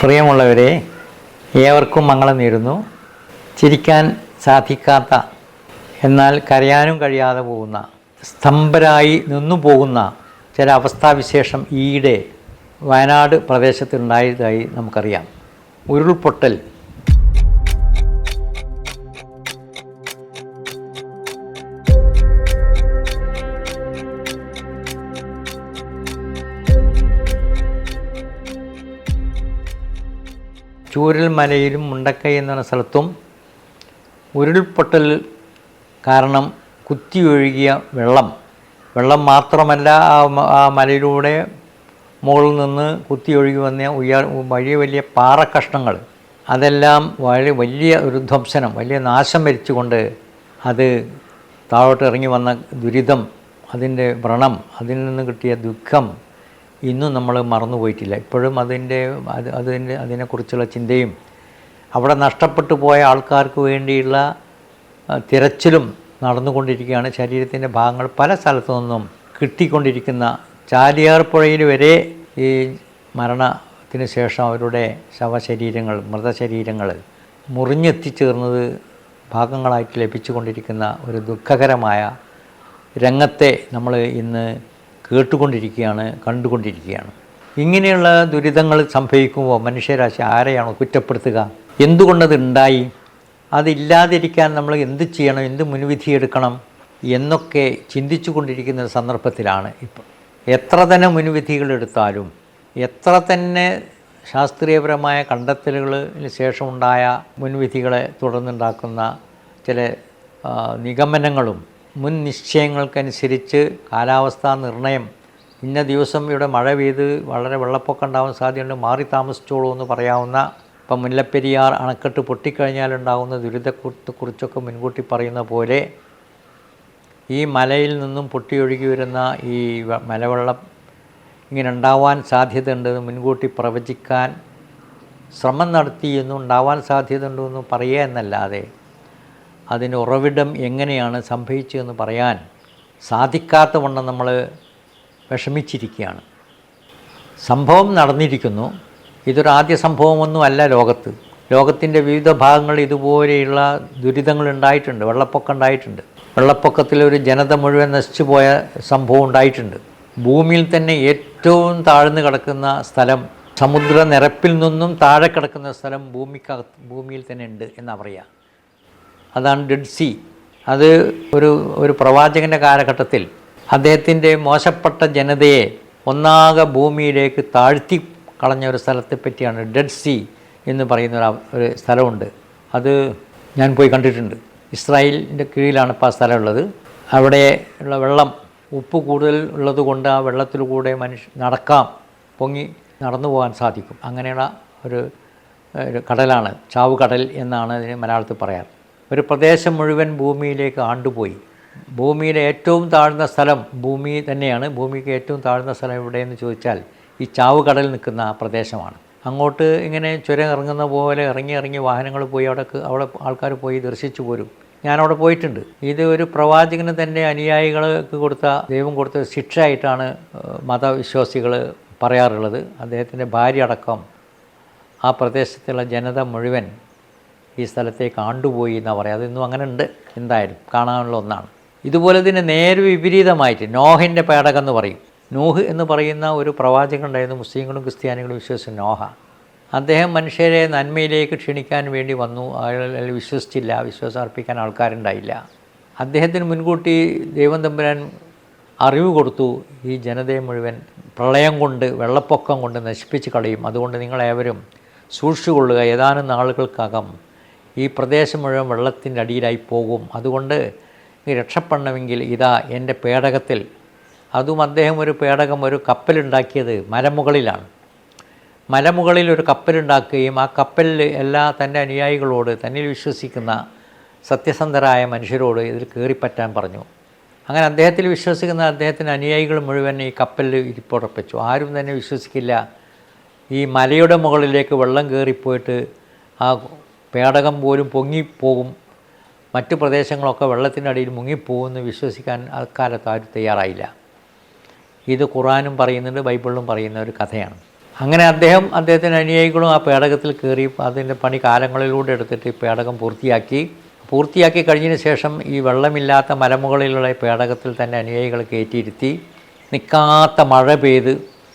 പ്രിയമുള്ളവരെ ഏവർക്കും മംഗളം നേരുന്നു. ചിരിക്കാൻ സാധിക്കാത്ത എന്നാൽ കരയാനും കഴിയാതെ പോകുന്ന സ്തംഭരായി നിന്നു പോകുന്ന ചില അവസ്ഥാവിശേഷം ഈയിടെ വയനാട് പ്രദേശത്തുണ്ടായതായി നമുക്കറിയാം. ഉരുൾപൊട്ടൽ ചൂരൽമലയിലും മുണ്ടക്കൈ എന്ന സ്ഥലത്തും ഉരുൾപൊട്ടൽ കാരണം കുത്തിയൊഴുകിയ വെള്ളം. വെള്ളം മാത്രമല്ല ആ മലയിലൂടെ മുകളിൽ നിന്ന് കുത്തിയൊഴുകി വന്ന ഉയർ വലിയ വലിയ പാറക്കഷ്ണങ്ങൾ. അതെല്ലാം വളരെ വലിയ ഒരു ധ്വംസനം വലിയ നാശം വരിച്ചുകൊണ്ട് അത് താഴോട്ട് ഇറങ്ങി വന്ന ദുരിതം അതിന്റെ വ്രണം അതിൽ നിന്ന് കിട്ടിയ ദുഃഖം ഇന്നും നമ്മൾ മറന്നുപോയിട്ടില്ല. ഇപ്പോഴും അതിന്റെ അത് അതിന്റെ അതിനെക്കുറിച്ചുള്ള ചിന്തയും അവിടെ നഷ്ടപ്പെട്ടു പോയ ആൾക്കാർക്ക് വേണ്ടിയുള്ള തിരച്ചിലും നടന്നുകൊണ്ടിരിക്കുകയാണ്. ശരീരത്തിന്റെ ഭാഗങ്ങൾ പല സ്ഥലത്തു നിന്നും കിട്ടിക്കൊണ്ടിരിക്കുന്ന ചാലിയാർ പുഴയിൽ വരെ ഈ മരണത്തിന് ശേഷം അവരുടെ ശവശരീരങ്ങൾ മൃതശരീരങ്ങൾ മുറിഞ്ഞെത്തിച്ചേർന്നത് ഭാഗങ്ങളായിട്ട് ലഭിച്ചുകൊണ്ടിരിക്കുന്ന ഒരു ദുഃഖകരമായ രംഗത്തെ നമ്മൾ ഇന്ന് കേട്ടുകൊണ്ടിരിക്കുകയാണ് കണ്ടുകൊണ്ടിരിക്കുകയാണ്. ഇങ്ങനെയുള്ള ദുരിതങ്ങൾ സംഭവിക്കുമ്പോൾ മനുഷ്യരാശി ആരെയാണോ കുറ്റപ്പെടുത്തുക? എന്തുകൊണ്ടത് ഉണ്ടായി അതില്ലാതിരിക്കാൻ നമ്മൾ എന്ത് ചെയ്യണം? എന്ത് മുൻവിധിയെടുക്കണം എന്നൊക്കെ ചിന്തിച്ചു കൊണ്ടിരിക്കുന്ന ഒരു സന്ദർഭത്തിലാണ് ഇപ്പോൾ എത്ര തന്നെ മുൻവിധികൾ എടുത്താലും എത്ര തന്നെ ശാസ്ത്രീയപരമായ കണ്ടെത്തലുകളിന് ശേഷമുണ്ടായ മുൻവിധികളെ തുടർന്നുണ്ടാക്കുന്ന ചില നിഗമനങ്ങളും മുൻ നിശ്ചയങ്ങൾക്കനുസരിച്ച് കാലാവസ്ഥാ നിർണയം. ഇന്ന ദിവസം ഇവിടെ മഴ പെയ്ത് വളരെ വെള്ളപ്പൊക്കം ഉണ്ടാവാൻ സാധ്യതയുണ്ട്. മാറി താമസിച്ചോളൂ എന്ന് പറയാവുന്ന ഇപ്പം മുല്ലപ്പെരിയാർ അണക്കെട്ട് പൊട്ടിക്കഴിഞ്ഞാലുണ്ടാകുന്ന ദുരിതത്തെക്കുറിച്ചൊക്കെ മുൻകൂട്ടി പറയുന്ന പോലെ ഈ മലയിൽ നിന്നും പൊട്ടിയൊഴുകി വരുന്ന ഈ മലവെള്ളം ഇങ്ങനെ ഉണ്ടാവാൻ സാധ്യതയുണ്ടെന്ന് മുൻകൂട്ടി പ്രവചിക്കാൻ ശ്രമം നടത്തി എന്നും ഉണ്ടാവാൻ സാധ്യതയുണ്ടെന്നും പറയുക എന്നല്ലാതെ അതിന് ഉറവിടം എങ്ങനെയാണ് സംഭവിച്ചതെന്ന് പറയാൻ സാധിക്കാത്ത വണ്ണം നമ്മൾ വിഷമിച്ചിരിക്കുകയാണ്. സംഭവം നടന്നിരിക്കുന്നു. ഇതൊരു ആദ്യ സംഭവമൊന്നും അല്ല ലോകത്ത്. ലോകത്തിന്റെ വിവിധ ഭാഗങ്ങളിൽ ഇതുപോലെയുള്ള ദുരിതങ്ങൾ ഉണ്ടായിട്ടുണ്ട് വെള്ളപ്പൊക്കം ഉണ്ടായിട്ടുണ്ട്. വെള്ളപ്പൊക്കത്തിൽ ഒരു ജനത മുഴുവൻ നശിച്ചു പോയ സംഭവം ഉണ്ടായിട്ടുണ്ട്. ഭൂമിയിൽ തന്നെ ഏറ്റവും താഴ്ന്നു കിടക്കുന്ന സ്ഥലം സമുദ്ര നിരപ്പിൽ നിന്നും താഴെ കിടക്കുന്ന സ്ഥലം ഭൂമിക്കകത്ത് ഭൂമിയിൽ തന്നെ ഉണ്ട് എന്നാണ് പറയുക അതാണ് ഡെഡ് സി അത് ഒരു ഒരു പ്രവാചകന്റെ കാലഘട്ടത്തിൽ അദ്ദേഹത്തിന്റെ മോശപ്പെട്ട ജനതയെ ഒന്നാകെ ഭൂമിയിലേക്ക് താഴ്ത്തി കളഞ്ഞ ഒരു സ്ഥലത്തെ പറ്റിയാണ് ഡെഡ് സി എന്ന് പറയുന്ന ഒരു സ്ഥലമുണ്ട്. അത് ഞാൻ പോയി കണ്ടിട്ടുണ്ട്. ഇസ്രായേലിന്റെ കീഴിലാണ് ഇപ്പോൾ ആ സ്ഥലമുള്ളത്. അവിടെ ഉള്ള വെള്ളം ഉപ്പ് കൂടുതൽ ഉള്ളത് കൊണ്ട് ആ വെള്ളത്തിലൂടെ മനുഷ്യ നടക്കാം പൊങ്ങി നടന്നു പോകാൻ സാധിക്കും. അങ്ങനെയുള്ള ഒരു ഒരു കടലാണ് ചാവുകടൽ എന്നാണ് അതിന് മലയാളത്തിൽ പറയാറ്. ഒരു പ്രദേശം മുഴുവൻ ഭൂമിയിലേക്ക് ആണ്ടുപോയി. ഭൂമിയിലെ ഏറ്റവും താഴ്ന്ന സ്ഥലം ഭൂമി തന്നെയാണ്. ഭൂമിക്ക് ഏറ്റവും താഴ്ന്ന സ്ഥലം എവിടെയെന്ന് ചോദിച്ചാൽ ഈ ചാവുകടൽ നിൽക്കുന്ന പ്രദേശമാണ്. അങ്ങോട്ട് ഇങ്ങനെ ചുരം ഇറങ്ങുന്ന പോലെ ഇറങ്ങി ഇറങ്ങി വാഹനങ്ങൾ പോയി അവിടെ അവിടെ ആൾക്കാർ പോയി ദർശിച്ചു പോരും. ഞാനവിടെ പോയിട്ടുണ്ട്. ഇത് ഒരു പ്രവാചകന് തന്നെ അനുയായികൾക്ക് കൊടുത്ത ദൈവം കൊടുത്ത ശിക്ഷയായിട്ടാണ് മതവിശ്വാസികൾ പറയാറുള്ളത്. അദ്ദേഹത്തിന്റെ ഭാര്യ അടക്കം ആ പ്രദേശത്തുള്ള ജനത മുഴുവൻ ഈ സ്ഥലത്തേക്ക് ആണ്ടുപോയി എന്നാണ് പറയുക അതൊന്നും അങ്ങനെ ഉണ്ട് എന്തായാലും കാണാനുള്ള ഒന്നാണ്. ഇതുപോലെ തന്നെ നേരെ വിപരീതമായിട്ട് നോഹിന്റെ പേടകം എന്ന് പറയും. നൂഹ് എന്ന് പറയുന്ന ഒരു പ്രവാചകൻ ഉണ്ടായിരുന്നു മുസ്ലിങ്ങളും ക്രിസ്ത്യാനികളും വിശ്വസിച്ച നോഹ. അദ്ദേഹം മനുഷ്യരെ നന്മയിലേക്ക് ക്ഷണിക്കാൻ വേണ്ടി വന്നു. അയാൾ വിശ്വസിച്ചില്ല വിശ്വാസം അർപ്പിക്കാൻ ആൾക്കാരുണ്ടായില്ല. അദ്ദേഹത്തിന് മുൻകൂട്ടി ദൈവം തമ്പുരാൻ അറിവ് കൊടുത്തു. ഈ ജനതയെ മുഴുവൻ പ്രളയം കൊണ്ട് വെള്ളപ്പൊക്കം കൊണ്ട് നശിപ്പിച്ച് കളയും. അതുകൊണ്ട് നിങ്ങളേവരും സൂക്ഷിച്ചുകൊള്ളുക. ഏതാനും നാളുകൾക്കകം ഈ പ്രദേശം മുഴുവൻ വെള്ളത്തിന്റെ അടിയിലായി പോകും. അതുകൊണ്ട് നീ രക്ഷപ്പെടണമെങ്കിൽ ഇതാ എന്റെ പേടകത്തിൽ. അതും അദ്ദേഹം ഒരു പേടകം ഒരു കപ്പലുണ്ടാക്കിയത് മലമുകളിലാണ്. മലമുകളിൽ ഒരു കപ്പലുണ്ടാക്കുകയും ആ കപ്പലിൽ എല്ലാ തന്റെ അനുയായികളോട് തന്നിൽ വിശ്വസിക്കുന്ന സത്യസന്ധരായ മനുഷ്യരോട് ഇതിൽ കയറിപ്പറ്റാൻ പറഞ്ഞു. അങ്ങനെ അദ്ദേഹത്തിൽ വിശ്വസിക്കുന്ന അദ്ദേഹത്തിന്റെ അനുയായികൾ മുഴുവൻ ഈ കപ്പലിൽ ഇരിപ്പുറപ്പിച്ചു. ആരും തന്നെ വിശ്വസിക്കില്ല. ഈ മലയുടെ മുകളിലേക്ക് വെള്ളം കയറിപ്പോയിട്ട് ആ പേടകം പോലും പൊങ്ങിപ്പോകും മറ്റ് പ്രദേശങ്ങളൊക്കെ വെള്ളത്തിന്റെ അടിയിൽ മുങ്ങിപ്പോകുമെന്ന് വിശ്വസിക്കാൻ അക്കാലത്ത് ആരും തയ്യാറായില്ല. ഇത് ഖുറാനും പറയുന്നുണ്ട് ബൈബിളിലും പറയുന്ന ഒരു കഥയാണ്. അങ്ങനെ അദ്ദേഹം അദ്ദേഹത്തിന്റെ അനുയായികളും ആ പേടകത്തിൽ കയറി അതിന്റെ പണി കാലങ്ങളിലൂടെ എടുത്തിട്ട് ഈ പേടകം പൂർത്തിയാക്കി. പൂർത്തിയാക്കി കഴിഞ്ഞതിന് ശേഷം ഈ വെള്ളമില്ലാത്ത മലമുകളിലുള്ള പേടകത്തിൽ തന്നെ അനുയായികൾ കയറ്റിയിരുത്തി. നിൽക്കാത്ത മഴ പെയ്ത്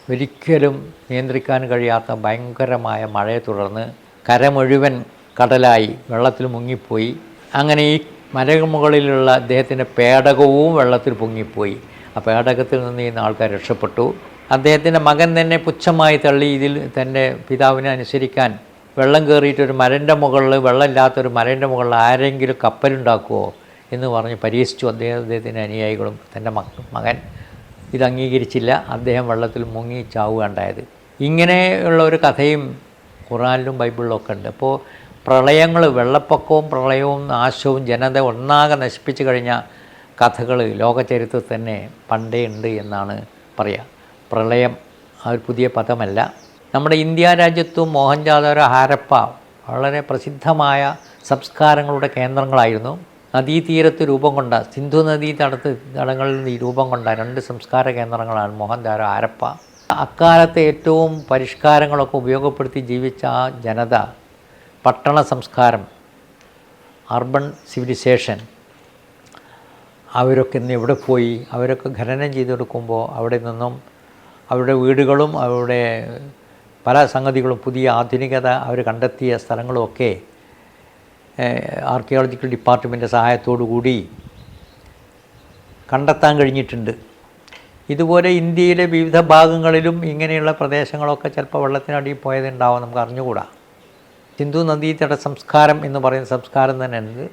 ഒരിക്കലും നിയന്ത്രിക്കാൻ കഴിയാത്ത ഭയങ്കരമായ മഴയെ തുടർന്ന് കര മുഴുവൻ കടലായി വെള്ളത്തിൽ മുങ്ങിപ്പോയി. അങ്ങനെ ഈ മലമുകളിലുള്ള അദ്ദേഹത്തിന്റെ പേടകവും വെള്ളത്തിൽ പൊങ്ങിപ്പോയി. ആ പേടകത്തിൽ നിന്ന് ഈ ആൾക്കാർ രക്ഷപ്പെട്ടു. അദ്ദേഹത്തിന്റെ മകൻ തന്നെ പുച്ഛമായി തള്ളി ഇതിൽ തന്റെ പിതാവിനെ അനുസരിക്കാൻ വെള്ളം കയറിയിട്ടൊരു മരന്റെ മുകളിൽ വെള്ളമില്ലാത്തൊരു മരന്റെ മുകളിൽ ആരെങ്കിലും കപ്പലുണ്ടാക്കുമോ എന്ന് പറഞ്ഞ് പരീക്ഷിച്ചു. അദ്ദേഹം അദ്ദേഹത്തിന്റെ അനുയായികളും തന്റെ മകൻ. ഇത് അംഗീകരിച്ചില്ല. അദ്ദേഹം വെള്ളത്തിൽ മുങ്ങി ചാവുകയുണ്ടായത്. ഇങ്ങനെയുള്ള ഒരു കഥയും ഖുറാനിലും ബൈബിളിലും ഒക്കെ ഉണ്ട്. അപ്പോൾ പ്രളയങ്ങൾ വെള്ളപ്പൊക്കവും പ്രളയവും നാശവും ജനത ഒന്നാകെ നശിപ്പിച്ചു കഴിഞ്ഞ കഥകൾ ലോകചരിത്രത്തിൽ തന്നെ പണ്ടേ ഉണ്ട് എന്നാണ് പറയുക പ്രളയം ആ ഒരു പുതിയ പദമല്ല. നമ്മുടെ ഇന്ത്യ രാജ്യത്തും മോഹൻജാദാരോ ഹാരപ്പ വളരെ പ്രസിദ്ധമായ സംസ്കാരങ്ങളുടെ കേന്ദ്രങ്ങളായിരുന്നു. നദീതീരത്ത് രൂപം കൊണ്ട സിന്ധു നദീ തടത്ത് തടങ്ങളിൽ രൂപം കൊണ്ട രണ്ട് സംസ്കാര കേന്ദ്രങ്ങളാണ് മോഹൻദാരോ ഹാരപ്പ. അക്കാലത്തെ ഏറ്റവും പരിഷ്കാരങ്ങളൊക്കെ ഉപയോഗപ്പെടുത്തി ജീവിച്ച ആ ജനത പട്ടണ സംസ്കാരം അർബൺ സിവിലൈസേഷൻ അവരൊക്കെ ഇന്ന് എവിടെ പോയി അവരൊക്കെ ഖനനം ചെയ്തെടുക്കുമ്പോൾ അവിടെ നിന്നും അവരുടെ വീടുകളും അവരുടെ പല സംഗതികളും പുതിയ ആധുനികത അവർ കണ്ടെത്തിയ സ്ഥലങ്ങളുമൊക്കെ ആർക്കിയോളജിക്കൽ ഡിപ്പാർട്ട്മെന്റ് സഹായത്തോടു കൂടി കണ്ടെത്താൻ കഴിഞ്ഞിട്ടുണ്ട്. ഇതുപോലെ ഇന്ത്യയിലെ വിവിധ ഭാഗങ്ങളിലും ഇങ്ങനെയുള്ള പ്രദേശങ്ങളൊക്കെ ചിലപ്പോൾ വെള്ളത്തിനടിയിൽ പോയതുണ്ടാവും നമുക്ക് അറിഞ്ഞുകൂടാ. സിന്ധു നദീതട സംസ്കാരം എന്ന് പറയുന്ന സംസ്കാരം തന്നെയാണിത്.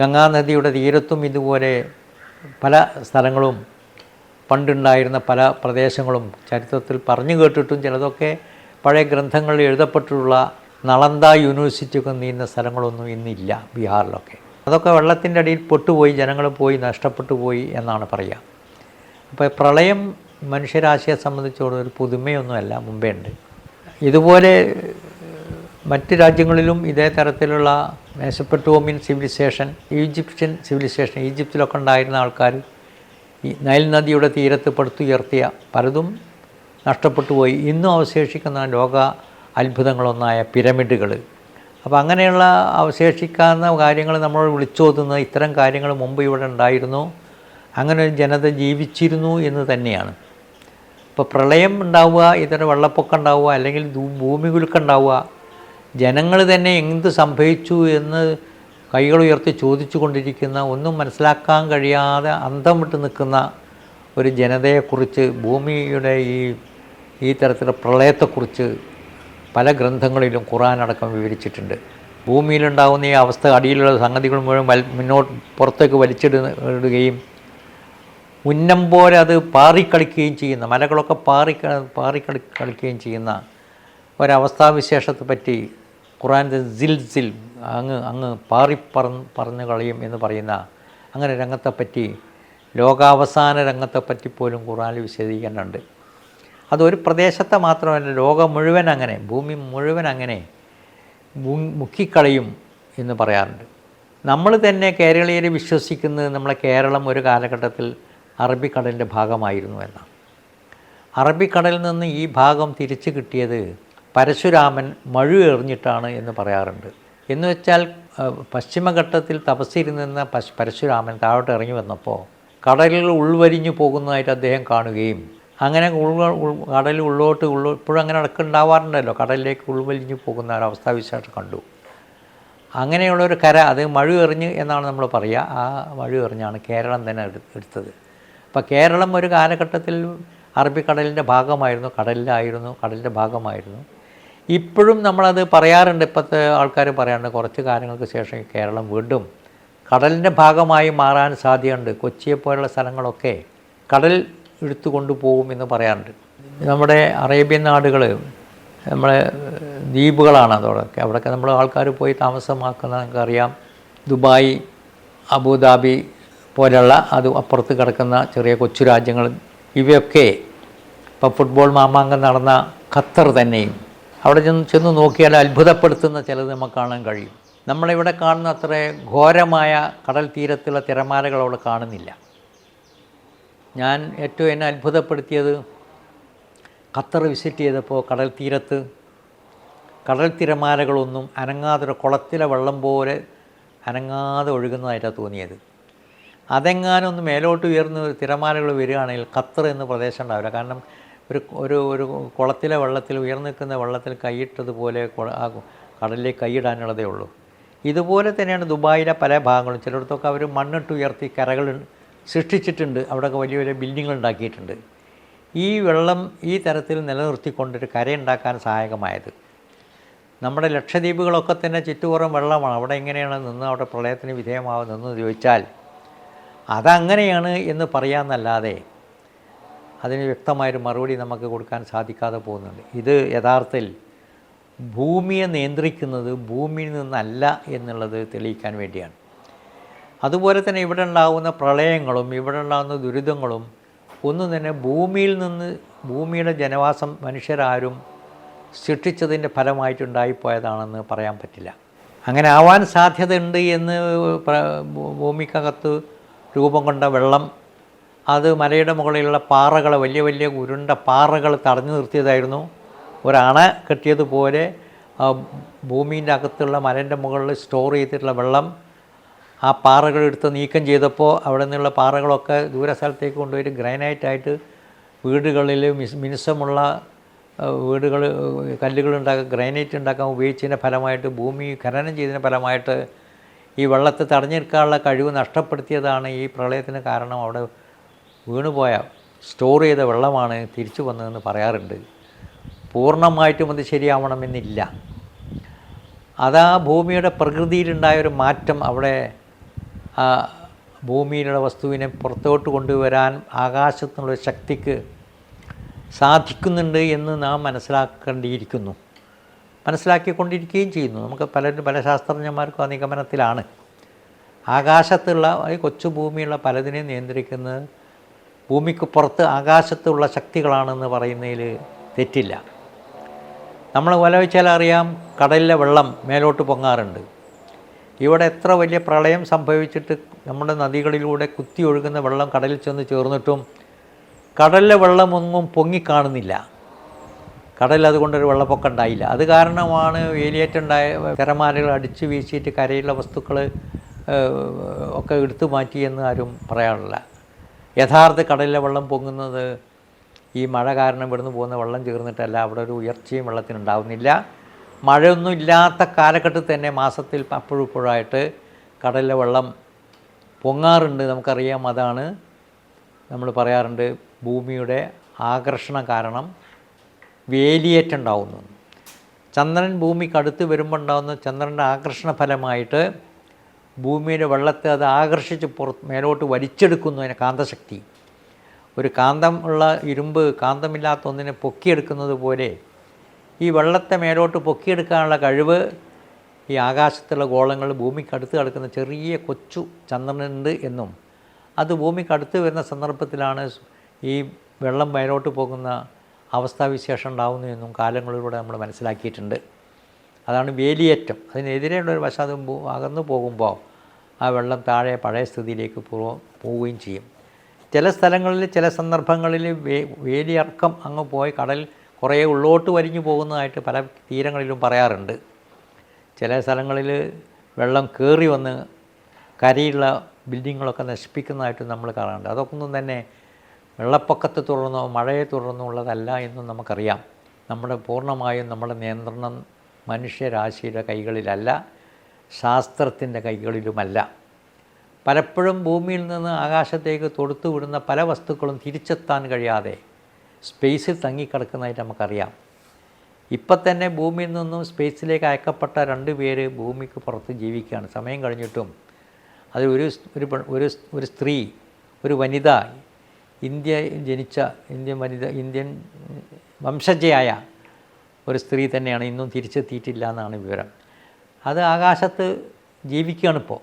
ഗംഗാനദിയുടെ തീരത്തും ഇതുപോലെ പല സ്ഥലങ്ങളും പണ്ടുണ്ടായിരുന്ന പല പ്രദേശങ്ങളും ചരിത്രത്തിൽ പറഞ്ഞു കേട്ടിട്ടും ചിലതൊക്കെ പഴയ ഗ്രന്ഥങ്ങളിൽ എഴുതപ്പെട്ടിട്ടുള്ള നളന്ദ യൂണിവേഴ്സിറ്റിയൊക്കെ നീന്ന സ്ഥലങ്ങളൊന്നും ഇന്നില്ല ബീഹാറിലൊക്കെ. അതൊക്കെ വെള്ളത്തിന്റെ അടിയിൽ പൊട്ടുപോയി ജനങ്ങൾ പോയി നഷ്ടപ്പെട്ടു പോയി എന്നാണ് പറയുക. അപ്പോൾ പ്രളയം മനുഷ്യരാശിയെ സംബന്ധിച്ചോളം ഒരു പുതുമയൊന്നുമല്ല മുമ്പേ ഉണ്ട്. ഇതുപോലെ മറ്റ് രാജ്യങ്ങളിലും ഇതേ തരത്തിലുള്ള മേശപ്പെട്ടോമിയൻ സിവിലൈസേഷൻ ഈജിപ്ഷ്യൻ സിവിലൈസേഷൻ ഈജിപ്തിലൊക്കെ ഉണ്ടായിരുന്ന ആൾക്കാർ ഈ നൈൽ നദിയുടെ തീരത്ത് പടുത്തുയർത്തിയ പലതും നഷ്ടപ്പെട്ടു പോയി. ഇന്നും അവശേഷിക്കുന്ന ലോക അത്ഭുതങ്ങളൊന്നായ പിരമിഡുകൾ അപ്പോൾ അങ്ങനെയുള്ള അവശേഷിക്കാവുന്ന കാര്യങ്ങൾ നമ്മൾ വിളിച്ചോതുന്ന ഇത്തരം കാര്യങ്ങൾ മുമ്പ് ഇവിടെ ഉണ്ടായിരുന്നു. അങ്ങനെ ഒരു ജനത ജീവിച്ചിരുന്നു എന്ന് തന്നെയാണ്. ഇപ്പോൾ പ്രളയം ഉണ്ടാവുക ഇതര വെള്ളപ്പൊക്കം ഉണ്ടാവുക അല്ലെങ്കിൽ ഭൂമി കുലുക്കം ഉണ്ടാവുക ജനങ്ങൾ തന്നെ എന്ത് സംഭവിച്ചു എന്ന് കൈകൾ ഉയർത്തി ചോദിച്ചു കൊണ്ടിരിക്കുന്ന ഒന്നും മനസ്സിലാക്കാൻ കഴിയാതെ അന്തം വിട്ട് നിൽക്കുന്ന ഒരു ജനതയെക്കുറിച്ച് ഭൂമിയുടെ ഈ ഈ തരത്തിലുള്ള പ്രളയത്തെക്കുറിച്ച് പല ഗ്രന്ഥങ്ങളിലും ഖുറാൻ അടക്കം വിവരിച്ചിട്ടുണ്ട്. ഭൂമിയിലുണ്ടാകുന്ന ഈ അവസ്ഥ അടിയിലുള്ള സംഗതികൾ മുഴുവൻ വൽ മുന്നോട്ട് പുറത്തേക്ക് വലിച്ചിടുകയും ഉന്നം പോലെ അത് പാറിക്കളിക്കുകയും ചെയ്യുന്ന മലകളൊക്കെ പാറി പാറിക്കളി കളിക്കുകയും ചെയ്യുന്ന ഒരവസ്ഥാവിശേഷത്തെ പറ്റി ഖുറാന്റെ സിൽ സിൽ അങ്ങ് അങ്ങ് പാറി പറന്ന് പറഞ്ഞു കളയും എന്ന് പറയുന്ന അങ്ങനെ രംഗത്തെപ്പറ്റി ലോകാവസാന രംഗത്തെപ്പറ്റി പോലും ഖുറാനിൽ വിശദീകരണമുണ്ട് അതൊരു പ്രദേശത്തെ മാത്രമല്ല ലോകം മുഴുവൻ അങ്ങനെ ഭൂമി മുഴുവൻ അങ്ങനെ മുക്കിക്കളയും എന്ന് പറയാറുണ്ട്. നമ്മൾ തന്നെ കേരളീയർ വിശ്വസിക്കുന്നത് നമ്മളെ കേരളം ഒരു കാലഘട്ടത്തിൽ അറബിക്കടലിന്റെ ഭാഗമായിരുന്നു എന്നാണ്. അറബിക്കടലിൽ നിന്ന് ഈ ഭാഗം തിരിച്ചു കിട്ടിയത് പരശുരാമൻ മഴു എറിഞ്ഞിട്ടാണ് എന്ന് പറയാറുണ്ട്. എന്ന് വെച്ചാൽ പശ്ചിമഘട്ടത്തിൽ തപസ്സിരുന്ന പശ് പരശുരാമൻ താഴോട്ട് ഇറങ്ങി വന്നപ്പോൾ കടലിൽ ഉൾവരിഞ്ഞു പോകുന്നതായിട്ട് അദ്ദേഹം കാണുകയും അങ്ങനെ ഉൾ കടലിൽ ഉള്ളോട്ട് ഉള്ളോ ഇപ്പോഴും അങ്ങനെ ഇടക്കുണ്ടാവാറുണ്ടല്ലോ കടലിലേക്ക് ഉൾവലിഞ്ഞു പോകുന്ന ഒരവസ്ഥാവിശേഷം കണ്ടു. അങ്ങനെയുള്ളൊരു കര അത് മഴ എറിഞ്ഞ് എന്നാണ് നമ്മൾ പറയുക ആ മഴ എറിഞ്ഞാണ് കേരളം തന്നെ എടുത്തത്. അപ്പോൾ കേരളം ഒരു കാലഘട്ടത്തിൽ അറബിക്കടലിന്റെ ഭാഗമായിരുന്നു കടലിലായിരുന്നു കടലിന്റെ ഭാഗമായിരുന്നു. ഇപ്പോഴും നമ്മളത് പറയാറുണ്ട് ഇപ്പോഴത്തെ ആൾക്കാർ പറയാറുണ്ട് കുറച്ച് കാലങ്ങൾക്ക് ശേഷം കേരളം വീണ്ടും കടലിന്റെ ഭാഗമായി മാറാൻ സാധ്യതയുണ്ട്. കൊച്ചിയെപ്പോലുള്ള സ്ഥലങ്ങളൊക്കെ കടൽ എടുത്തു കൊണ്ടുപോകും എന്ന് പറയാറുണ്ട്. നമ്മുടെ അറേബ്യൻ നാടുകൾ നമ്മളെ ദ്വീപുകളാണ് അതോടൊക്കെ അവിടെയൊക്കെ നമ്മൾ ആൾക്കാർ പോയി താമസമാക്കുന്ന നമുക്കറിയാം ദുബായ് അബുദാബി പോലെയുള്ള അത് അപ്പുറത്ത് കിടക്കുന്ന ചെറിയ കൊച്ചു രാജ്യങ്ങൾ. ഇവയൊക്കെ ഇപ്പോൾ ഫുട്ബോൾ മാമാങ്കം നടന്ന ഖത്തർ തന്നെയും അവിടെ ചെന്ന് ചെന്ന് നോക്കിയാൽ അത്ഭുതപ്പെടുത്തുന്ന ചിലത് നമുക്ക് കാണാൻ കഴിയും. നമ്മളിവിടെ കാണുന്ന അത്ര ഘോരമായ കടൽ തീരത്തുള്ള തിരമാലകൾ അവിടെ കാണുന്നില്ല. ഞാൻ ഏറ്റവും എന്നെ അത്ഭുതപ്പെടുത്തിയത് ഖത്തർ വിസിറ്റ് ചെയ്തപ്പോൾ കടൽ തീരത്ത് കടൽ തിരമാലകളൊന്നും അനങ്ങാതൊരു കുളത്തിലെ വെള്ളം പോലെ അനങ്ങാതെ ഒഴുകുന്നതായിട്ടാണ് തോന്നിയത്. അതെങ്ങാനൊന്ന് മേലോട്ട് ഉയർന്ന് തിരമാലകൾ വരികയാണെങ്കിൽ ഖത്തർ എന്ന പ്രദേശം ഉണ്ടാവില്ല. കാരണം ഒരു ഒരു ഒരു കുളത്തിലെ വെള്ളത്തിൽ ഉയർന്നു നിൽക്കുന്ന വെള്ളത്തിൽ കൈയിട്ടതുപോലെ ആ കടലിലേക്ക് കൈയിടാനുള്ളതേ ഉള്ളൂ. ഇതുപോലെ തന്നെയാണ് ദുബായിലെ പല ഭാഗങ്ങളും. ചിലയിടത്തൊക്കെ അവർ മണ്ണിട്ട് ഉയർത്തി കരകൾ സൃഷ്ടിച്ചിട്ടുണ്ട്. അവിടെയൊക്കെ വലിയ വലിയ ബിൽഡിങ്ങുകൾ ഉണ്ടാക്കിയിട്ടുണ്ട്. ഈ വെള്ളം ഈ തരത്തിൽ നിലനിർത്തിക്കൊണ്ടൊരു കരയുണ്ടാക്കാൻ സഹായകമായത്. നമ്മുടെ ലക്ഷദ്വീപുകളൊക്കെ തന്നെ ചുറ്റുപുറം വെള്ളമാണ്. അവിടെ എങ്ങനെയാണ് നിന്ന് അവിടെ പ്രളയത്തിന് വിധേയമാവുന്നതെന്ന് ചോദിച്ചാൽ അതങ്ങനെയാണ് എന്ന് പറയാമെന്നല്ലാതെ അതിന് വ്യക്തമായൊരു മറുപടി നമുക്ക് കൊടുക്കാൻ സാധിക്കാതെ പോകുന്നുണ്ട്. ഇത് യഥാർത്ഥത്തിൽ ഭൂമിയെ നിയന്ത്രിക്കുന്നത് ഭൂമിയിൽ നിന്നല്ല എന്നുള്ളത് തെളിയിക്കാൻ വേണ്ടിയാണ്. അതുപോലെ തന്നെ ഇവിടെ ഉണ്ടാകുന്ന പ്രളയങ്ങളും ഇവിടെ ഉണ്ടാകുന്ന ദുരിതങ്ങളും ഒന്നും തന്നെ ഭൂമിയിൽ നിന്ന് ഭൂമിയുടെ ജനവാസം മനുഷ്യരാരും സൃഷ്ടിച്ചതിന്റെ ഫലമായിട്ടുണ്ടായിപ്പോയതാണെന്ന് പറയാൻ പറ്റില്ല. അങ്ങനെ ആവാൻ സാധ്യതയുണ്ട് എന്ന് ഭൂമിക്കകത്ത് രൂപം കൊണ്ട വെള്ളം അത് മലയുടെ മുകളിലുള്ള പാറകൾ വലിയ വലിയ ഉരുണ്ട പാറകൾ തടഞ്ഞു നിർത്തിയതായിരുന്നു. ഒരണ കെട്ടിയതുപോലെ ഭൂമിന്റെ അകത്തുള്ള മലേന്റെ മുകളിൽ സ്റ്റോർ ചെയ്തിട്ടുള്ള വെള്ളം ആ പാറകൾ എടുത്ത് നീക്കം ചെയ്തപ്പോൾ അവിടെ നിന്നുള്ള പാറകളൊക്കെ ദൂര സ്ഥലത്തേക്ക് കൊണ്ടുപോയിട്ട് ഗ്രാനൈറ്റായിട്ട് വീടുകളിൽ മിനുസമുള്ള വീടുകൾ കല്ലുകൾ ഉണ്ടാക്കാൻ ഗ്രാനൈറ്റ് ഉണ്ടാക്കാൻ ഉപയോഗിച്ചതിന്റെ ഫലമായിട്ട് ഭൂമി ഖനനം ചെയ്തതിന്റെ ഫലമായിട്ട് ഈ വെള്ളത്തെ തടഞ്ഞു കഴിവ് നഷ്ടപ്പെടുത്തിയതാണ് ഈ പ്രളയത്തിന് കാരണം. അവിടെ വീണുപോയ സ്റ്റോർ ചെയ്ത വെള്ളമാണ് തിരിച്ചു വന്നതെന്ന് പറയാറുണ്ട്. പൂർണമായിട്ടും അത് ശരിയാവണമെന്നില്ല. അതാ ഭൂമിയുടെ പ്രകൃതിയിലുണ്ടായ ഒരു മാറ്റം അവിടെ ഭൂമിയിലുള്ള വസ്തുവിനെ പുറത്തോട്ട് കൊണ്ടുവരാൻ ആകാശത്തിനുള്ള ശക്തിക്ക് സാധിക്കുന്നുണ്ട് എന്ന് നാം മനസ്സിലാക്കേണ്ടിയിരിക്കുന്നു. മനസ്സിലാക്കിക്കൊണ്ടിരിക്കുകയും ചെയ്യുന്നു. നമുക്ക് പലരും പല ശാസ്ത്രജ്ഞന്മാർക്കും ആ നിഗമനത്തിലാണ്. ആകാശത്തുള്ള ഈ കൊച്ചു ഭൂമിയുള്ള പലതിനെയും നിയന്ത്രിക്കുന്നത് ഭൂമിക്ക് പുറത്ത് ആകാശത്തുള്ള ശക്തികളാണെന്ന് പറയുന്നതിൽ തെറ്റില്ല. നമ്മൾ വല വെച്ചാൽ അറിയാം കടലിലെ വെള്ളം മേലോട്ട് പൊങ്ങാറുണ്ട്. ഇവിടെ എത്ര വലിയ പ്രളയം സംഭവിച്ചിട്ട് നമ്മുടെ നദികളിലൂടെ കുത്തി ഒഴുകുന്ന വെള്ളം കടലിൽ ചെന്ന് ചേർന്നിട്ടും കടലിലെ വെള്ളമൊന്നും പൊങ്ങിക്കാണുന്നില്ല. കടലിൽ അതുകൊണ്ടൊരു വെള്ളപ്പൊക്കം ഉണ്ടായില്ല. അത് കാരണമാണ് വേലിയേറ്റുണ്ടായ തിരമാലകൾ അടിച്ചു വീശിയിട്ട് കരയിലുള്ള വസ്തുക്കൾ ഒക്കെ എടുത്തു മാറ്റിയെന്ന് ആരും പറയാറില്ല. യഥാർത്ഥ കടലിലെ വെള്ളം പൊങ്ങുന്നത് ഈ മഴ കാരണം ഇവിടുന്ന് പോകുന്ന വെള്ളം ചേർന്നിട്ടല്ല. അവിടെ ഒരു ഉയർച്ചയും വെള്ളത്തിനുണ്ടാവുന്നില്ല മഴയൊന്നും ഇല്ലാത്ത കാലഘട്ടത്തിൽ തന്നെ മാസത്തിൽ അപ്പോഴും ഇപ്പോഴായിട്ട് കടലിലെ വെള്ളം പൊങ്ങാറുണ്ട് നമുക്കറിയാം. അതാണ് നമ്മൾ പറയാറുണ്ട് ഭൂമിയുടെ ആകർഷണം കാരണം വേലിയേറ്റം ഉണ്ടാവുന്നു. ചന്ദ്രൻ ഭൂമിക്ക് അടുത്ത് വരുമ്പോൾ ഉണ്ടാകുന്ന ചന്ദ്രന്റെ ആകർഷണ ഫലമായിട്ട് ഭൂമിയുടെ വെള്ളത്തെ അത് ആകർഷിച്ച് പുറത്ത് മേലോട്ട് വലിച്ചെടുക്കുന്നു അതിന് കാന്തശക്തി. ഒരു കാന്തം ഉള്ള ഇരുമ്പ് കാന്തമില്ലാത്ത ഒന്നിനെ പൊക്കിയെടുക്കുന്നത് പോലെ ഈ വെള്ളത്തെ മേലോട്ട് പൊക്കിയെടുക്കാനുള്ള കഴിവ് ഈ ആകാശത്തുള്ള ഗോളങ്ങൾ ഭൂമിക്ക് അടുത്ത് കിടക്കുന്ന ചെറിയ കൊച്ചു ചന്ദ്രനുണ്ട് എന്നും അത് ഭൂമിക്ക് അടുത്ത് വരുന്ന സന്ദർഭത്തിലാണ് ഈ വെള്ളം മേലോട്ട് പോകുന്ന അവസ്ഥാവിശേഷം ഉണ്ടാവുന്നു എന്നും കാലങ്ങളിലൂടെ നമ്മൾ മനസ്സിലാക്കിയിട്ടുണ്ട്. അതാണ് വേലിയേറ്റം. അതിനെതിരെയുള്ള ഒരു വശം അകന്നു പോകുമ്പോൾ ആ വെള്ളം താഴെ പഴയ സ്ഥിതിയിലേക്ക് പോവുകയും ചെയ്യും. ചില സ്ഥലങ്ങളിൽ ചില സന്ദർഭങ്ങളിൽ വേ വേലിയർക്കം അങ്ങ് പോയി കടൽ കുറേ ഉള്ളോട്ട് വരിഞ്ഞു പോകുന്നതായിട്ട് പല തീരങ്ങളിലും പറയാറുണ്ട്. ചില സ്ഥലങ്ങളിൽ വെള്ളം കയറി വന്ന് കരയുള്ള ബിൽഡിങ്ങുകളൊക്കെ നശിപ്പിക്കുന്നതായിട്ട് നമ്മൾ കാണാറുണ്ട്. അതൊക്കെ ഒന്നും തന്നെ വെള്ളപ്പൊക്കത്തെ തുടർന്നോ മഴയെ തുടർന്നോ ഉള്ളതല്ല എന്നും നമുക്കറിയാം. നമ്മുടെ പൂർണമായും നമ്മുടെ നിയന്ത്രണം മനുഷ്യരാശിയുടെ കൈകളിലല്ല. ശാസ്ത്രത്തിന്റെ കൈകളിലുമല്ല. പലപ്പോഴും ഭൂമിയിൽ നിന്ന് ആകാശത്തേക്ക് തൊടുത്തുവിടുന്ന പല വസ്തുക്കളും തിരിച്ചെത്താൻ കഴിയാതെ സ്പേസിൽ തങ്ങിക്കിടക്കുന്നതായിട്ട് നമുക്കറിയാം. ഇപ്പം തന്നെ ഭൂമിയിൽ നിന്നും സ്പേസിലേക്ക് അയക്കപ്പെട്ട രണ്ട് പേര് ഭൂമിക്ക് പുറത്ത് ജീവിക്കുകയാണ്. സമയം കഴിഞ്ഞിട്ടും അതിൽ ഒരു ഒരു ഒരു സ്ത്രീ ഒരു വനിത ഇന്ത്യ ജനിച്ച ഇന്ത്യൻ വനിത ഇന്ത്യൻ വംശജയായ ഒരു സ്ത്രീ തന്നെയാണ് ഇന്നും തിരിച്ചെത്തിയിട്ടില്ല എന്നാണ് വിവരം. അത് ആകാശത്ത് ജീവിക്കുകയാണിപ്പോൾ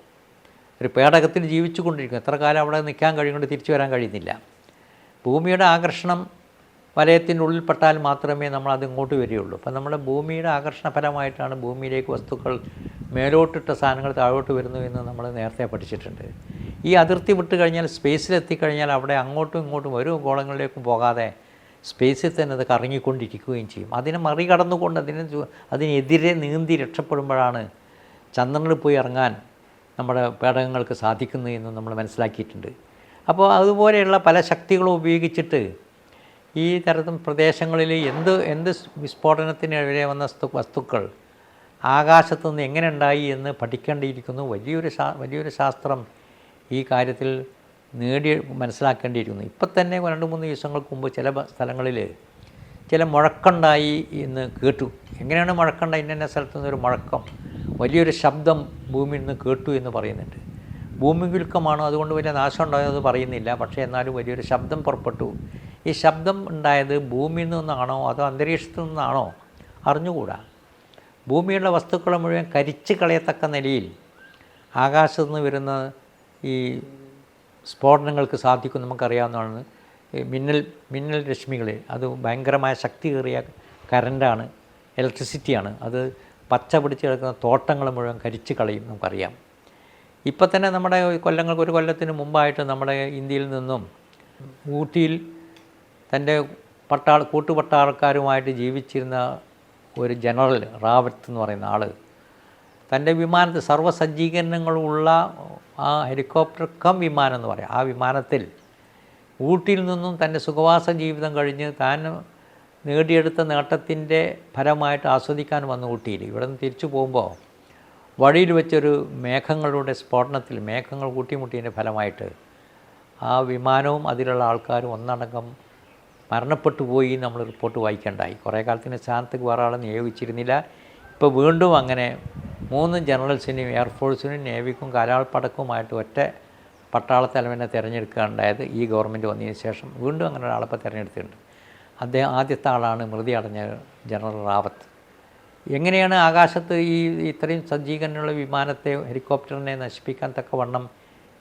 ഒരു പേടകത്തിൽ ജീവിച്ചു കൊണ്ടിരിക്കും എത്ര കാലം അവിടെ നിൽക്കാൻ കഴിയുകൊണ്ട് തിരിച്ചു വരാൻ കഴിയുന്നില്ല. ഭൂമിയുടെ ആകർഷണം വലയത്തിന്റെ ഉള്ളിൽപ്പെട്ടാൽ മാത്രമേ നമ്മൾ അത് ഇങ്ങോട്ട് വരികയുള്ളൂ. അപ്പം നമ്മുടെ ഭൂമിയുടെ ആകർഷണ ഫലമായിട്ടാണ് ഭൂമിയിലേക്ക് വസ്തുക്കൾ മേലോട്ടിട്ട സാധനങ്ങൾ താഴോട്ട് വരുന്നു എന്ന് നമ്മൾ നേരത്തെ പഠിച്ചിട്ടുണ്ട്. ഈ അതിർത്തി വിട്ട് കഴിഞ്ഞാൽ സ്പേസിലെത്തിക്കഴിഞ്ഞാൽ അവിടെ അങ്ങോട്ടും ഇങ്ങോട്ടും ഒരു ഗോളങ്ങളിലേക്കും പോകാതെ സ്പേസിൽ തന്നെ അത് കറങ്ങിക്കൊണ്ടിരിക്കുകയും ചെയ്യും. അതിനെ മറികടന്നുകൊണ്ട് അതിനെ അതിനെതിരെ നീന്തി രക്ഷപ്പെടുമ്പോഴാണ് ചന്ദ്രനിൽ പോയി ഇറങ്ങാൻ നമ്മുടെ പേടകങ്ങൾക്ക് സാധിക്കുന്നു എന്ന് നമ്മൾ മനസ്സിലാക്കിയിട്ടുണ്ട്. അപ്പോൾ അതുപോലെയുള്ള പല ശക്തികളും ഉപയോഗിച്ചിട്ട് ഈ തരത്തിൽ പ്രദേശങ്ങളിൽ എന്ത് എന്ത് വിസ്ഫോടനത്തിനെതിരെ വന്ന വസ്തു വസ്തുക്കൾ ആകാശത്തു നിന്ന് എങ്ങനെ ഉണ്ടായി എന്ന് പഠിക്കേണ്ടിയിരിക്കുന്നു. വലിയൊരു വലിയൊരു ശാസ്ത്രം ഈ കാര്യത്തിൽ നേടി മനസ്സിലാക്കേണ്ടിയിരിക്കുന്നു ഇപ്പം തന്നെ രണ്ട് മൂന്ന് ദിവസങ്ങൾക്ക് മുമ്പ് ചില സ്ഥലങ്ങളിൽ ചില മുഴക്കമുണ്ടായി എന്ന് കേട്ടു. എങ്ങനെയാണ് മുഴക്കമുണ്ടായി ഇന്ന സ്ഥലത്ത് നിന്നൊരു മുഴക്കം വലിയൊരു ശബ്ദം ഭൂമിയിൽ നിന്ന് കേട്ടു എന്ന് പറയുന്നുണ്ട്. ഭൂമി കുലുക്കമാണോ അതുകൊണ്ട് വലിയ നാശം ഉണ്ടായോ എന്ന് പറയുന്നില്ല. പക്ഷേ എന്നാലും വലിയൊരു ശബ്ദം പുറപ്പെട്ടു. ഈ ശബ്ദം ഉണ്ടായത് ഭൂമിയിൽ നിന്നാണോ അതോ അന്തരീക്ഷത്തിൽ നിന്നാണോ? അറിഞ്ഞുകൂടാ. ഭൂമിയുള്ള വസ്തുക്കളെ മുഴുവൻ കരിച്ച് കളയത്തക്ക നിലയിൽ ആകാശത്ത് നിന്ന് വരുന്ന ഈ സ്ഫോടനങ്ങൾക്ക് സാധിക്കും നമുക്കറിയാവുന്നതാണ്. മിന്നൽ മിന്നൽ രശ്മികൾ അത് ഭയങ്കരമായ ശക്തി കയറിയ കറണ്ടാണ് ഇലക്ട്രിസിറ്റിയാണ്. അത് പച്ച പിടിച്ച് കിടക്കുന്ന തോട്ടങ്ങൾ മുഴുവൻ കരിച്ച് കളയും നമുക്കറിയാം. ഇപ്പം തന്നെ നമ്മുടെ കൊല്ലങ്ങൾക്ക് ഒരു കൊല്ലത്തിന് മുമ്പായിട്ട് നമ്മുടെ ഇന്ത്യയിൽ നിന്നും ഊട്ടിയിൽ തന്റെ പട്ടാള കൂട്ടുപട്ടാളക്കാരുമായിട്ട് ജീവിച്ചിരുന്ന ഒരു ജനറൽ റാവത്ത് എന്ന് പറയുന്ന ആൾ തന്റെ വിമാനത്തിൽ സർവസജ്ജീകരണങ്ങളുള്ള ആ ഹെലികോപ്റ്റർ കം വിമാനം എന്ന് പറയാം. ആ വിമാനത്തിൽ ഊട്ടിയിൽ നിന്നും തന്റെ സുഖവാസ ജീവിതം കഴിഞ്ഞ് താൻ നേടിയെടുത്ത നേട്ടത്തിന്റെ ഫലമായിട്ട് ആസ്വദിക്കാൻ വന്നു ഊട്ടിയിൽ. ഇവിടെ നിന്ന് തിരിച്ചു പോകുമ്പോൾ വഴിയിൽ വെച്ചൊരു മേഘങ്ങളുടെ സ്ഫോടനത്തിൽ മേഘങ്ങൾ കൂട്ടിമുട്ടിയതിന്റെ ഫലമായിട്ട് ആ വിമാനവും അതിലുള്ള ആൾക്കാരും ഒന്നടങ്കം മരണപ്പെട്ടു പോയി നമ്മൾ റിപ്പോർട്ട് വായിക്കേണ്ടായി. കുറേ കാലത്തിന് സ്ഥാനത്തേക്ക് വേറെ ആളെ നിയോഗിച്ചിരുന്നില്ല. ഇപ്പോൾ വീണ്ടും അങ്ങനെ മൂന്ന് ജനറൽസിനെയും എയർഫോഴ്സിനും നേവിക്കും കരാൾപ്പടക്കവുമായിട്ട് ഒറ്റ പട്ടാള തലവനെ തിരഞ്ഞെടുക്കുകയുണ്ടായത് ഈ ഗവൺമെന്റ് വന്നതിന് ശേഷം. വീണ്ടും അങ്ങനെ ഒരാളിപ്പോൾ തിരഞ്ഞെടുത്തിട്ടുണ്ട്. അദ്ദേഹം ആദ്യത്തെ ആളാണ് മൃതി അടഞ്ഞ ജനറൽ റാവത്ത്. എങ്ങനെയാണ് ആകാശത്ത് ഈ ഇത്രയും സജ്ജീകരണമുള്ള വിമാനത്തെ ഹെലികോപ്റ്ററിനെ നശിപ്പിക്കാൻ തക്കവണ്ണം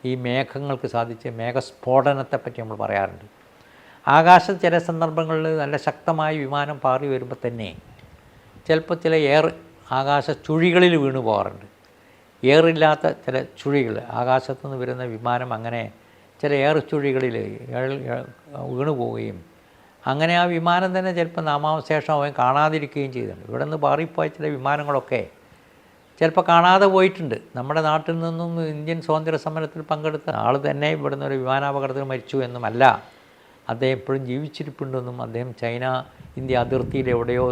ഈ മേഘങ്ങൾക്ക് സാധിച്ച് മേഘസ്ഫോടനത്തെ പറ്റി നമ്മൾ പറയാറുണ്ട്. ആകാശത്ത് ചില സന്ദർഭങ്ങളിൽ നല്ല ശക്തമായ വിമാനം പാറി വരുമ്പോൾ തന്നെ ചിലപ്പോൾ ചില എയർ ആകാശ ചുഴികളിൽ വീണു പോകാറുണ്ട്. എയറില്ലാത്ത ചില ചുഴികൾ ആകാശത്തു നിന്ന് വരുന്ന വിമാനം അങ്ങനെ ചില എയർ ചുഴികളിൽ വീണു പോവുകയും അങ്ങനെ ആ വിമാനം തന്നെ ചിലപ്പോൾ നാമാവശേഷം അവൻ കാണാതിരിക്കുകയും ചെയ്തിട്ടുണ്ട്. ഇവിടെ നിന്ന് പാറിപ്പോയ ചില വിമാനങ്ങളൊക്കെ ചിലപ്പോൾ കാണാതെ പോയിട്ടുണ്ട്. നമ്മുടെ നാട്ടിൽ നിന്നും ഇന്ത്യൻ സ്വാതന്ത്ര്യ സമരത്തിൽ പങ്കെടുത്ത ആൾ തന്നെ ഇവിടുന്ന് ഒരു വിമാനാപകടത്തിൽ മരിച്ചു എന്നുമല്ല അദ്ദേഹം എപ്പോഴും ജീവിച്ചിരിപ്പുണ്ടെന്നും അദ്ദേഹം ചൈന ഇന്ത്യ അതിർത്തിയിൽ എവിടെയോ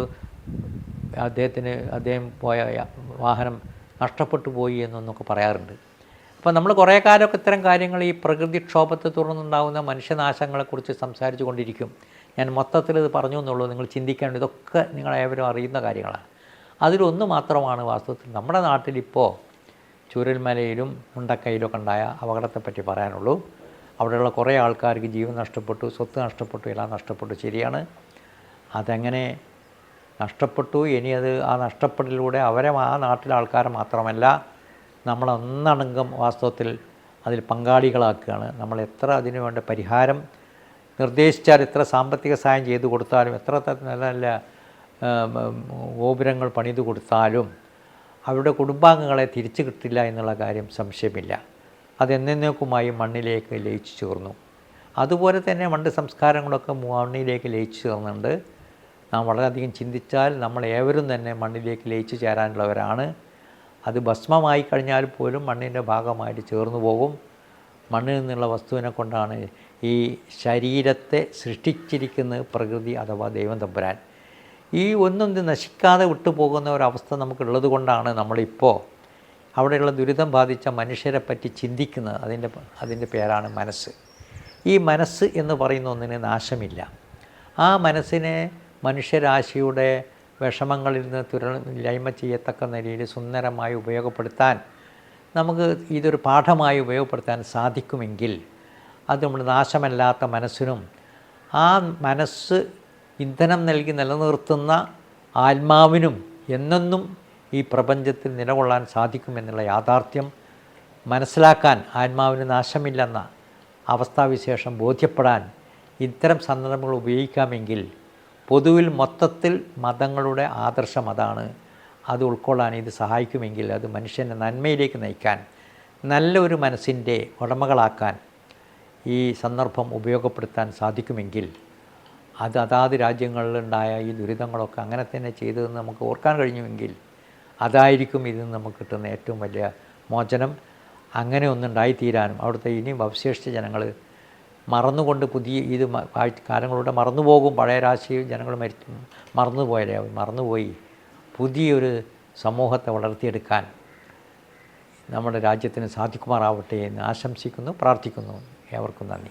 അദ്ദേഹത്തിന് അദ്ദേഹം പോയ വാഹനം നഷ്ടപ്പെട്ടു പോയി എന്നൊന്നൊക്കെ പറയാറുണ്ട്. അപ്പോൾ നമ്മൾ കുറേ കാലമൊക്കെ ഇത്തരം കാര്യങ്ങൾ ഈ പ്രകൃതിക്ഷോഭത്തെ തുടർന്നുണ്ടാകുന്ന മനുഷ്യനാശങ്ങളെക്കുറിച്ച് സംസാരിച്ചു കൊണ്ടിരിക്കും. ഞാൻ മൊത്തത്തിൽ ഇത് പറഞ്ഞു എന്നുള്ളൂ. നിങ്ങൾ ചിന്തിക്കേണ്ട ഇതൊക്കെ നിങ്ങൾ ഏവരും അറിയുന്ന കാര്യങ്ങളാണ്. അതിലൊന്ന് മാത്രമാണ് വാസ്തവത്തിൽ നമ്മുടെ നാട്ടിലിപ്പോൾ ചൂരൽമലയിലും മുണ്ടക്കയിലൊക്കെ ഉണ്ടായ അപകടത്തെപ്പറ്റി പറയാനുള്ളൂ. അവിടെയുള്ള കുറേ ആൾക്കാർക്ക് ജീവൻ നഷ്ടപ്പെട്ടു സ്വത്ത് നഷ്ടപ്പെട്ടു എല്ലാം നഷ്ടപ്പെട്ടു. ശരിയാണ്. അതെങ്ങനെ നഷ്ടപ്പെട്ടു. ഇനി അത് ആ നഷ്ടപ്പെടലിലൂടെ അവരെ ആ നാട്ടിലെ ആൾക്കാരെ മാത്രമല്ല നമ്മളൊന്നടങ്കം വാസ്തവത്തിൽ അതിൽ പങ്കാളികളാക്കുകയാണ്. നമ്മൾ എത്ര അതിനു വേണ്ട പരിഹാരം നിർദ്ദേശിച്ചാൽ എത്ര സാമ്പത്തിക സഹായം ചെയ്തു കൊടുത്താലും എത്ര നല്ല നല്ല ഗോപുരങ്ങൾ പണിതു കൊടുത്താലും അവരുടെ കുടുംബാംഗങ്ങളെ തിരിച്ചു കിട്ടില്ല എന്നുള്ള കാര്യം സംശയമില്ല. അതെന്നേക്കുമായി മണ്ണിലേക്ക് ലയിച്ചു ചേർന്നു. അതുപോലെ തന്നെ മണ്ണ് സംസ്കാരങ്ങളൊക്കെ മണ്ണിലേക്ക് ലയിച്ചു ചേർന്നുണ്ട് നാം വളരെയധികം ചിന്തിച്ചാൽ നമ്മൾ ഏവരും തന്നെ മണ്ണിലേക്ക് ലയിച്ചു ചേരാനുള്ളവരാണ്. അത് ഭസ്മമായി കഴിഞ്ഞാൽ പോലും മണ്ണിന്റെ ഭാഗമായിട്ട് ചേർന്നു പോകും. മണ്ണിൽ നിന്നുള്ള വസ്തുവിനെ കൊണ്ടാണ് ഈ ശരീരത്തെ സൃഷ്ടിച്ചിരിക്കുന്നത് പ്രകൃതി അഥവാ ദൈവം തമ്പുരാൻ. ഈ ഒന്നും നശിക്കാതെ വിട്ടുപോകുന്ന ഒരവസ്ഥ നമുക്കുള്ളത് കൊണ്ടാണ് നമ്മളിപ്പോൾ അവിടെയുള്ള ദുരിതം ബാധിച്ച മനുഷ്യരെ പറ്റി ചിന്തിക്കുന്നത്. അതിന്റെ അതിന്റെ പേരാണ് മനസ്സ്. ഈ മനസ്സ് എന്ന് പറയുന്ന ഒന്നിന് നാശമില്ല. ആ മനസ്സിനെ മനുഷ്യരാശിയുടെ വിഷമങ്ങളിൽ നിന്ന് തുരളില്ലായ്മ ചെയ്യത്തക്ക നിലയിൽ സുന്ദരമായി ഉപയോഗപ്പെടുത്താൻ നമുക്ക് ഇതൊരു പാഠമായി ഉപയോഗപ്പെടുത്താൻ സാധിക്കുമെങ്കിൽ അത് നമ്മൾ നാശമല്ലാത്ത മനസ്സിനും ആ മനസ്സ് ഇന്ധനം നൽകി നിലനിർത്തുന്ന ആത്മാവിനും എന്നെന്നും ഈ പ്രപഞ്ചത്തിൽ നിലകൊള്ളാൻ സാധിക്കുമെന്നുള്ള യാഥാർത്ഥ്യം മനസ്സിലാക്കാൻ ആത്മാവിന് നാശമില്ലെന്ന അവസ്ഥാവിശേഷം ബോധ്യപ്പെടാൻ ഇത്തരം സന്ദർഭങ്ങൾ ഉപയോഗിക്കാമെങ്കിൽ പൊതുവിൽ മൊത്തത്തിൽ മതങ്ങളുടെ ആദർശം അതാണ്. അത് ഉൾക്കൊള്ളാൻ ഇത് സഹായിക്കുമെങ്കിൽ അത് മനുഷ്യന്റെ നന്മയിലേക്ക് നയിക്കാൻ നല്ലൊരു മനസ്സിന്റെ ഉടമകളാക്കാൻ ഈ സന്ദർഭം ഉപയോഗപ്പെടുത്താൻ സാധിക്കുമെങ്കിൽ അത് അതാത് രാജ്യങ്ങളിലുണ്ടായ ഈ ദുരിതങ്ങളൊക്കെ അങ്ങനെ തന്നെ ചെയ്തതെന്ന് നമുക്ക് ഓർക്കാൻ കഴിഞ്ഞുവെങ്കിൽ അതായിരിക്കും ഇതിൽ നമുക്ക് കിട്ടുന്ന ഏറ്റവും വലിയ മോചനം. അങ്ങനെ ഒന്നുണ്ടായിത്തീരാനും അവിടുത്തെ ഇനിയും അവശേഷിച്ച ജനങ്ങൾ മറന്നുകൊണ്ട് പുതിയ ഇത് കാലങ്ങളിലൂടെ മറന്നുപോകും. പഴയ രാശിയിൽ ജനങ്ങൾ മരിച്ചു മറന്നുപോയാലേ മറന്നുപോയി. പുതിയൊരു സമൂഹത്തെ വളർത്തിയെടുക്കാൻ നമ്മുടെ രാജ്യത്തിന് സാധിക്കുമാറാവട്ടെ എന്ന് ആശംസിക്കുന്നു പ്രാർത്ഥിക്കുന്നു. ഏവർക്കും നന്ദി.